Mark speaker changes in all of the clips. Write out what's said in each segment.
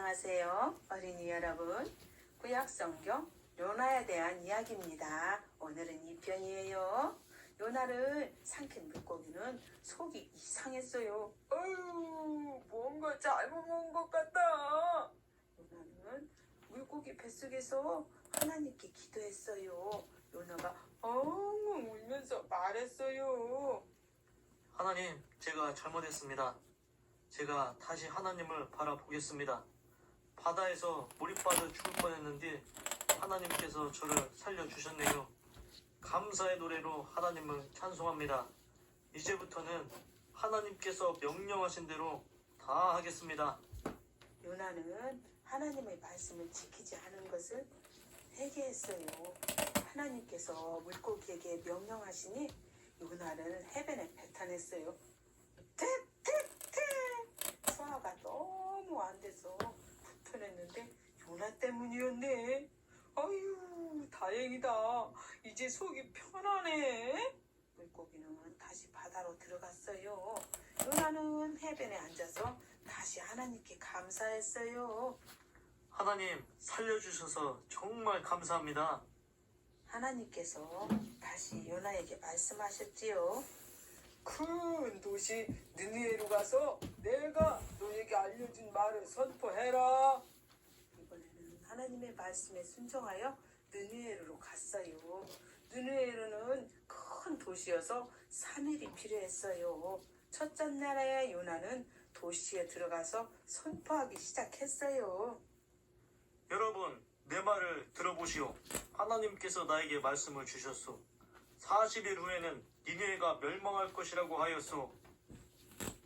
Speaker 1: 안녕하세요. 어린이 여러분. 구약성경 요나에 대한 이야기입니다. 오늘은 2편이에요. 요나를 삼킨 물고기는 속이 이상했어요. 어휴, 뭔가 잘못 먹은 것 같다. 요나는 물고기 뱃속에서 하나님께 기도했어요. 요나가 엉엉 울면서 말했어요.
Speaker 2: 하나님, 제가 잘못했습니다. 제가 다시 하나님을 바라보겠습니다. 바다에서 빠져 죽을 뻔했는데 하나님께서 저를 살려주셨네요. 감사의 노래로 하나님을 찬송합니다. 이제부터는 하나님께서 명령하신 대로 다 하겠습니다.
Speaker 1: 요나는 하나님의 말씀을 지키지 않은 것을 회개했어요. 하나님께서 물고기에게 명령하시니 요나를 해변에 배탄했어요. 탭탭탭 소화가 너무 안 돼서 불편했는데 요나 때문이었네. 아유 다행이다. 이제 속이 편하네. 물고기는 다시 바다로 들어갔어요. 요나는 해변에 앉아서 다시 하나님께 감사했어요.
Speaker 2: 하나님, 살려주셔서 정말 감사합니다.
Speaker 1: 하나님께서 다시 요나에게 말씀하셨지요. 큰 도시 느니에로 가서 내가 너에게 알려준 말을 선포해라. 하나님의 말씀에 순종하여 느니에로로 갔어요. 느니에로는 큰 도시여서 3일이 필요했어요. 첫째 날에 요나는 도시에 들어가서 선포하기 시작했어요.
Speaker 2: 여러분, 내 말을 들어보시오. 하나님께서 나에게 말씀을 주셨소. 40일 후에는 니네가 멸망할 것이라고 하였소.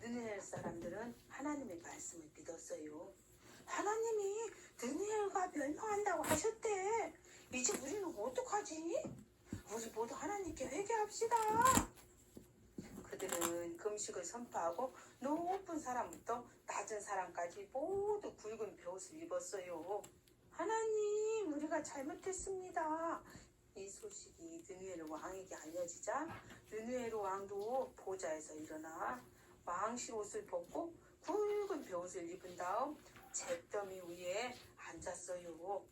Speaker 1: 느니엘 사람들은 하나님의 말씀을 믿었어요. 하나님이 느니엘가 멸망한다고 하셨대. 이제 우리는 어떡하지? 우리 모두 하나님께 회개합시다. 그들은 금식을 선포하고 높은 사람부터 낮은 사람까지 모두 굵은 베옷을 입었어요. 하나님, 우리가 잘못했습니다. 이 소식이 느누에르 왕에게 알려지자 느누에르 왕도 보좌에서 일어나 왕실 옷을 벗고 굵은 베옷을 입은 다음 잿더미 위에 앉았어요.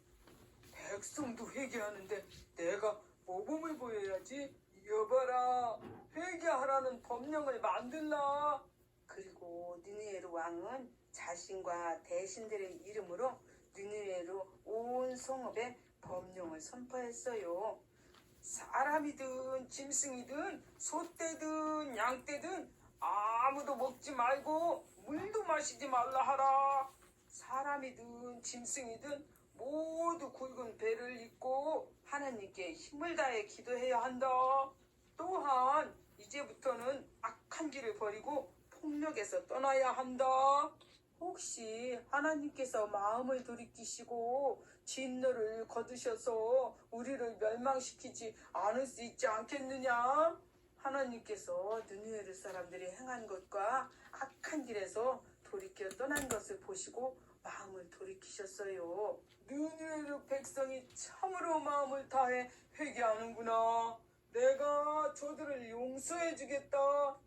Speaker 1: 백성도 회개하는데 내가 모범을 보여야지. 여봐라, 회개하라는 법령을 만들라. 그리고 느누에르 왕은 자신과 대신들의 이름으로 느누에르 온 성읍에 법령을 선포했어요. 사람이든 짐승이든 소떼든 양떼든 아무도 먹지 말고 물도 마시지 말라 하라. 사람이든 짐승이든 모두 굵은 배를 입고 하나님께 힘을 다해 기도해야 한다. 또한 이제부터는 악한 길을 버리고 폭력에서 떠나야 한다. 혹시 하나님께서 마음을 돌이키시고 진노를 거두셔서 우리를 멸망시키지 않을 수 있지 않겠느냐? 하나님께서 느누에르 사람들이 행한 것과 악한 길에서 돌이켜 떠난 것을 보시고 마음을 돌이키셨어요. 느누에르 백성이 참으로 마음을 다해 회개하는구나. 내가 저들을 용서해 주겠다.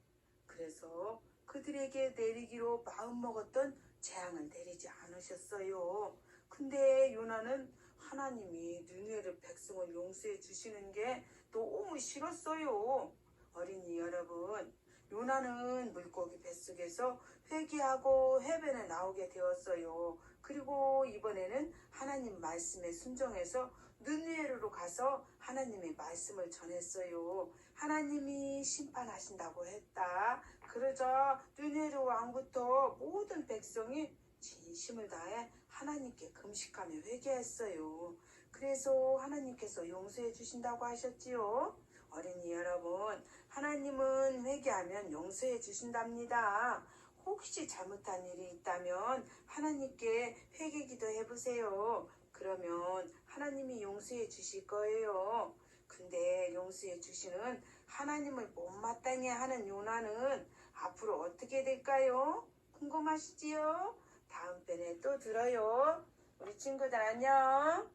Speaker 1: 그래서 그들에게 내리기로 마음먹었던 재앙을 내리지 않으셨어요. 근데 요나는 하나님이 느누에르 백성을 용서해 주시는 게 너무 싫었어요. 어린이 여러분, 요나는 물고기 뱃속에서 회개하고 해변에 나오게 되었어요. 그리고 이번에는 하나님 말씀에 순종해서 느누에르로 가서 하나님의 말씀을 전했어요. 하나님이 심판하신다고 했다. 그러자 느누에르 왕부터 모든 백성이 진심을 다해 하나님께 금식하며 회개했어요. 그래서 하나님께서 용서해 주신다고 하셨지요. 어린이 여러분, 하나님은 회개하면 용서해 주신답니다. 혹시 잘못한 일이 있다면 하나님께 회개 기도해 보세요. 그러면 하나님이 용서해 주실 거예요. 근데 용서해 주시는 하나님을 못마땅해 하는 요나는 앞으로 어떻게 될까요? 궁금하시지요? 다음 편에 또 들어요. 우리 친구들 안녕.